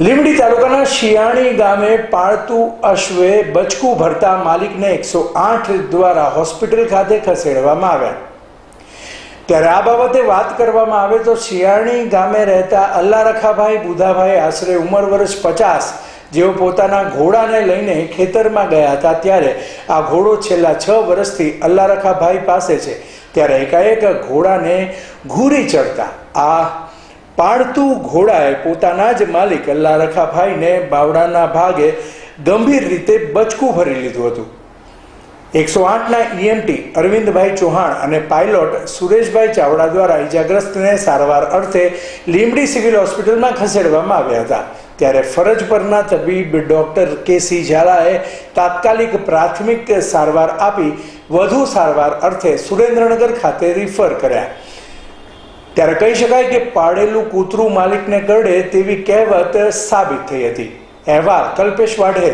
લીંબડી તાલુકાના શિયાણી ગામે પાળતું અશ્વે બચકું ભરતા માલિકને એકસો આઠ દ્વારા હોસ્પિટલ ખાતે ખસેડવામાં આવ્યા. ત્યારે આ બાબતે વાત કરવામાં આવે તો શિયાણી ગામે રહેતા અલ્લા રખાભાઈ બુધાભાઈ આશરે ઉંમર વર્ષ પચાસ, જેઓ પોતાના ઘોડાને લઈને ખેતરમાં ગયા હતા ત્યારે આ ઘોડો છેલ્લા છ વર્ષથી અલ્લા રખાભાઈ પાસે છે. ત્યારે એકાએક ઘોડાને ઘૂરી ચડતા આ પાળતું ઘોડાએ પોતાના જ માલિક અલ્લા રખાભાઈને બાવડાના ભાગે ગંભીર રીતે બચકું ભરી લીધું હતું. એકસો આઠના ઈએમટી અરવિંદભાઈ ચૌહાણ અને પાયલોટ સુરેશભાઈ ચાવડા દ્વારા ઈજાગ્રસ્તને સારવાર અર્થે લીંબડી સિવિલ હોસ્પિટલમાં ખસેડવામાં આવ્યા હતા. ત્યારે ફરજ પરના તબીબ ડોક્ટર કેસી ઝાલાએ તાત્કાલિક પ્રાથમિક સારવાર આપી વધુ સારવાર અર્થે સુરેન્દ્રનગર ખાતે રિફર કર્યા. ત્યારે કહી શકાય કે પાડેલું કૂતરું માલિકને કરડે તેવી કહેવત સાબિત થઈ હતી. અહેવાલ કલ્પેશ વાઢેર